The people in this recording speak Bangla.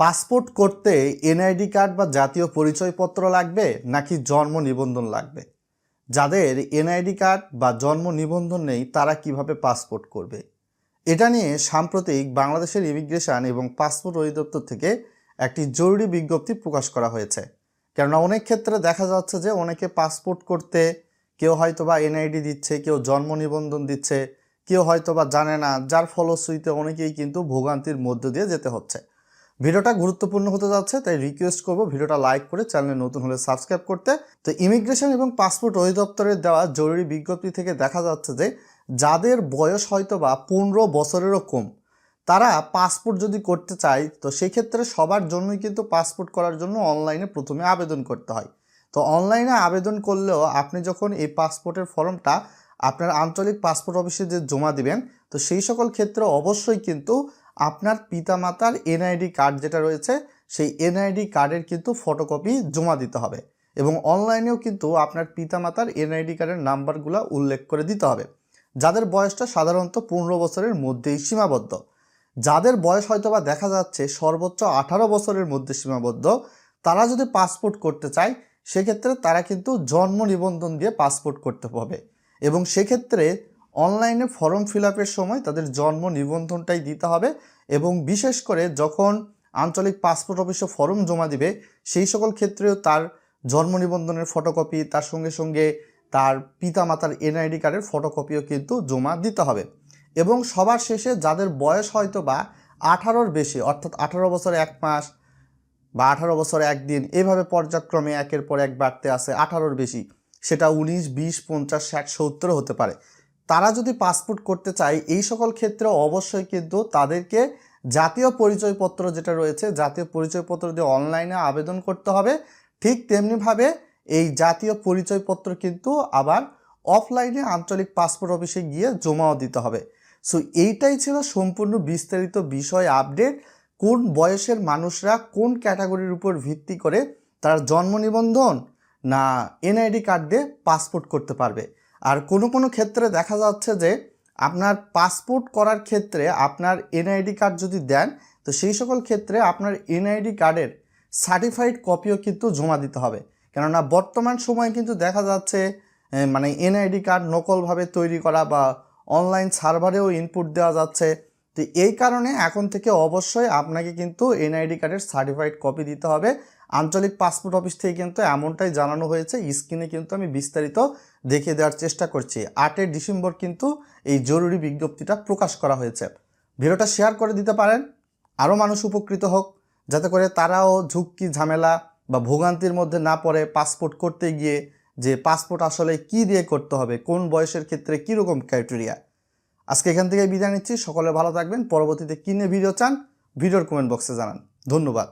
পাসপোর্ট করতে এনআইডি কার্ড বা জাতীয় পরিচয়পত্র লাগবে নাকি জন্ম নিবন্ধন লাগবে? যাদের এনআইডি কার্ড বা জন্ম নিবন্ধন নেই, তারা কীভাবে পাসপোর্ট করবে? এটা নিয়ে সাম্প্রতিক বাংলাদেশের ইমিগ্রেশন এবং পাসপোর্ট অধিদপ্তর থেকে একটি জরুরি বিজ্ঞপ্তি প্রকাশ করা হয়েছে। কেননা অনেক ক্ষেত্রে দেখা যাচ্ছে যে অনেকে পাসপোর্ট করতে কেউ হয়তো বা এনআইডি দিচ্ছে, কেউ জন্ম নিবন্ধন দিচ্ছে, কেউ হয়তো বা জানে না, যার ফলশ্রুতিতে অনেকেই কিন্তু ভোগান্তির মধ্য দিয়ে যেতে হচ্ছে। ভিডিওটা গুরুত্বপূর্ণ হতে যাচ্ছে, তাই রিকোয়েস্ট করব ভিডিওটা লাইক করে চ্যানেলে নতুন হলে সাবস্ক্রাইব করতে। তো ইমিগ্রেশন এবং পাসপোর্ট অধিদপ্তরের দেওয়া জরুরি বিজ্ঞপ্তি থেকে দেখা যাচ্ছে যে, যাদের বয়স হয়তো বা পনেরো বছরেরও কম, তারা পাসপোর্ট যদি করতে চায়, তো সেক্ষেত্রে সবার জন্যই কিন্তু পাসপোর্ট করার জন্য অনলাইনে প্রথমে আবেদন করতে হয়। তো অনলাইনে আবেদন করলেও আপনি যখন এই পাসপোর্টের ফর্মটা আপনার আঞ্চলিক পাসপোর্ট অফিসে যে জমা দিবেন, তো সেই সকল ক্ষেত্রে অবশ্যই কিন্তু আপনার পিতামাতার এনআইডি কার্ড যেটা রয়েছে, সেই এনআইডি কার্ডের কিন্তু ফটোকপি জমা দিতে হবে এবং অনলাইনেও কিন্তু আপনার পিতামাতার এনআইডি কার্ডের নাম্বারগুলো উল্লেখ করে দিতে হবে। যাদের বয়সটা সাধারণত পনেরো বছরের মধ্যেই সীমাবদ্ধ। যাদের বয়স হয়তো বা দেখা যাচ্ছে সর্বোচ্চ আঠারো বছরের মধ্যে সীমাবদ্ধ, তারা যদি পাসপোর্ট করতে চায়, সেক্ষেত্রে তারা কিন্তু জন্ম নিবন্ধন দিয়ে পাসপোর্ট করতে হবে। এবং সেক্ষেত্রে অনলাইনে ফর্ম ফিল সময় তাদের জন্ম নিবন্ধনটাই দিতে হবে এবং বিশেষ করে যখন আঞ্চলিক পাসপোর্ট অফিসে ফর্ম জমা দিবে, সেই সকল ক্ষেত্রেও তার জন্ম নিবন্ধনের ফটোকপি, তার সঙ্গে সঙ্গে তার পিতামাতার এনআইডি কার্ডের ফটোকপিও কিন্তু জমা দিতে হবে। এবং সবার শেষে যাদের বয়স হয়তো বা আঠারোর বেশি, অর্থাৎ আঠারো বছর এক মাস বা আঠারো বছর একদিন এভাবে পর্যায়ক্রমে একের পর এক বাড়তে আসে আঠারোর বেশি। সেটা উনিশ, বিশ, পঞ্চাশ, ষাট, সত্তর হতে পারে। তারা যদি পাসপোর্ট করতে চায়, এই সকল ক্ষেত্রে অবশ্যই কিন্তু তাদেরকে জাতীয় পরিচয়পত্র যেটা রয়েছে, জাতীয় পরিচয়পত্র দিয়ে অনলাইনে আবেদন করতে হবে। ঠিক তেমনিভাবে এই জাতীয় পরিচয়পত্র কিন্তু আবার অফলাইনে আঞ্চলিক পাসপোর্ট অফিসে গিয়ে জমাও দিতে হবে। সো এইটাই ছিল সম্পূর্ণ বিস্তারিত বিষয় আপডেট কোন বয়সের মানুষরা কোন ক্যাটাগরির উপর ভিত্তি করে তার জন্ম নিবন্ধন না এনআইডি কার্ড দিয়ে পাসপোর্ট করতে পারবে। আর কোনো কোনো ক্ষেত্রে দেখা যাচ্ছে যে আপনার পাসপোর্ট করার ক্ষেত্রে আপনার এনআইডি কার্ড যদি দেন, তো সেই সকল ক্ষেত্রে আপনার এনআইডি কার্ডের সার্টিফাইড কপিও কিন্তু জমা দিতে হবে। কেননা বর্তমান সময়ে কিন্তু দেখা যাচ্ছে মানে এনআইডি কার্ড নকলভাবে তৈরি করা বা অনলাইন সার্ভারেও ইনপুট দেওয়া যাচ্ছে। তো এই কারণে এখন থেকে অবশ্যই আপনাকে কিন্তু এনআইডি কার্ডের সার্টিফাইড কপি দিতে হবে। আঞ্চলিক পাসপোর্ট অফিস থেকে কিন্তু এমনটাই জানানো হয়েছে স্ক্রিনে কিন্তু আমি বিস্তারিত দেখে দেওয়ার চেষ্টা করছি। আটই ডিসেম্বর কিন্তু এই জরুরি বিজ্ঞপ্তিটা প্রকাশ করা হয়েছে। ভিডিওটা শেয়ার করে দিতে পারেন, আরও মানুষ উপকৃত হোক, যাতে করে তারাও ঝুঁকি, ঝামেলা বা ভোগান্তির মধ্যে না পড়ে পাসপোর্ট করতে গিয়ে যে পাসপোর্ট আসলে কি দিয়ে করতে হবে, কোন বয়সের ক্ষেত্রে কীরকম ক্রাইটেরিয়া আজকে এখান থেকে বিদায় নিচ্ছি। সকলে ভালো থাকবেন। পরবর্তীতে কিনে ভিডিও চান ভিডিওর কমেন্ট বক্সে জানান। ধন্যবাদ।